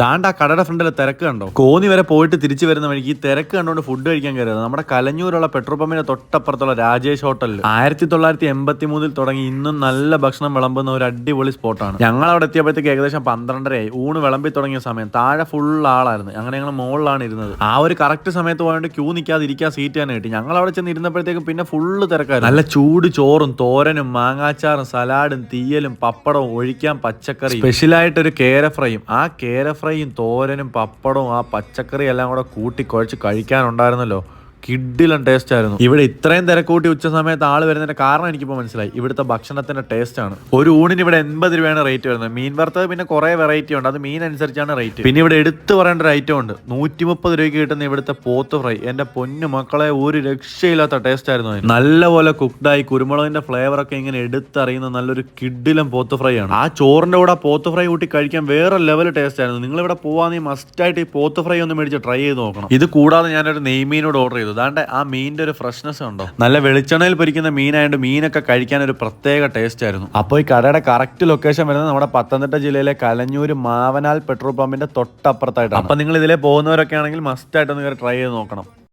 ദാണ്ട് കടയുടെ ഫ്രണ്ടിലെ തിരക്ക് കണ്ടോ? കോന്നി വരെ പോയിട്ട് തിരിച്ചു വരുന്ന വഴിക്ക് തിരക്ക് കണ്ടുകൊണ്ട് ഫുഡ് കഴിക്കാൻ കയറിയത്. നമ്മുടെ കലഞ്ഞൂരുള്ള പെട്രോൾ പമ്പിന്റെ തൊട്ടപ്പുറത്തുള്ള രാജേഷ് ഹോട്ടലിൽ ആയിരത്തി തൊള്ളായിരത്തി എൺപത്തി മൂന്നിൽ തുടങ്ങി ഇന്നും നല്ല ഭക്ഷണം വിളമ്പുന്ന ഒരു അടിപൊളി സ്പോട്ടാണ് ഞങ്ങൾ അവിടെ എത്തിയപ്പോഴത്തേക്ക് ഏകദേശം പന്ത്രണ്ടരയായി. ഊണ് വിളമ്പി തുടങ്ങിയ സമയം. താഴെ ഫുൾ ആളായിരുന്നു. അങ്ങനെ ഞങ്ങൾ മുകളിലാണ് ഇരുന്നത്. ആ ഒരു കറക്റ്റ് സമയത്ത് പോയതുകൊണ്ട് ക്യൂ നിൽക്കാതെ ഇരിക്കാൻ സീറ്റ് തന്നെ കിട്ടി. ഞങ്ങൾ അവിടെ ചെന്ന് ഇരുന്നപ്പോഴത്തേക്കും പിന്നെ ഫുള്ള് തിരക്കായിരുന്നു. നല്ല ചൂട് ചോറും തോരനും മാങ്ങാച്ചാറും സലാഡും തീയലും പപ്പടവും ഒഴിക്കാൻ പച്ചക്കറി സ്പെഷ്യലായിട്ട് ഒരു കേര ഫ്രൈയും ആ കേര ഫ്രൈയും തോരനും പപ്പടവും ആ പച്ചക്കറി എല്ലാം കൂടെ കൂട്ടി കുഴച്ച് കഴിക്കാനുണ്ടായിരുന്നല്ലോ. കിഡിലൻ ടേസ്റ്റ് ആയിരുന്നു. ഇവിടെ ഇത്രയും തിരക്കൂട്ടി ഉച്ച സമയത്ത് ആൾ വരുന്നതിന്റെ കാരണം എനിക്കിപ്പോൾ മനസ്സിലായി. ഇവിടുത്തെ ഭക്ഷണത്തിന്റെ ടേസ്റ്റ് ആണ്. ഒരു ഊണിന് ഇവിടെ എൺപത് രൂപയാണ് റേറ്റ് വരുന്നത്. മീൻ വറുത്തത് പിന്നെ കുറെ വെറൈറ്റി ഉണ്ട്. അത് മീൻ അനുസരിച്ചാണ് റേറ്റ് പിന്നെ ഇവിടെ എടുത്തു പറയേണ്ട ഒരു ഐറ്റം ഉണ്ട്. നൂറ്റി മുപ്പത് രൂപയ്ക്ക് കിട്ടുന്ന ഇവിടുത്തെ പോത്ത് ഫ്രൈ എന്റെ പൊന്നു മക്കളെ ഒരു രക്ഷയില്ലാത്ത ടേസ്റ്റ് ആയിരുന്നു. നല്ലപോലെ കുക്ക്ഡായി കുരുമുളകിന്റെ ഫ്ലേവർ ഒക്കെ ഇങ്ങനെ എടുത്തറിയുന്ന നല്ലൊരു കിഡിലും പോത്ത് ഫ്രൈ ആണ്. ആ ചോറിന്റെ കൂടെ പോത്ത് ഫ്രൈ കൂട്ടി കഴിക്കാൻ വേറെ ലെവൽ ടേസ്റ്റ് ആയിരുന്നു. നിങ്ങൾ ഇവിടെ പോവാണെങ്കിൽ മസ്റ്റ് ആയിട്ട് ഈ പോത്ത് ഫ്രൈ ഒന്ന് മേടിച്ച് ട്രൈ ചെയ്ത് നോക്കണം. ഇത് കൂടാതെ ഞാനൊരു നെയ്മീനോട് ഓർഡർ ചെയ്തു. അതാണ്ട് ആ മീനിന്റെ ഒരു ഫ്രഷ്നെസ് ഉണ്ടോ? നല്ല വെളിച്ചെണ്ണയിൽ പൊരിക്കുന്ന മീനായതുകൊണ്ട് മീനൊക്കെ കഴിക്കാൻ ഒരു പ്രത്യേക ടേസ്റ്റ് ആയിരുന്നു. അപ്പോൾ ഈ കടയുടെ കറക്റ്റ് ലൊക്കേഷൻ വരുന്നത് നമ്മുടെ പത്തനംതിട്ട ജില്ലയിലെ കലഞ്ഞൂർ മാവനാൽ പെട്രോൾ പമ്പിന്റെ തൊട്ടപ്പുറത്തായിട്ടാണ്. അപ്പൊ നിങ്ങൾ ഇതിലെ പോകുന്നവരൊക്കെ ആണെങ്കിൽ മസ്റ്റ് ആയിട്ട് ഒന്ന് ട്രൈ ചെയ്ത് നോക്കണം.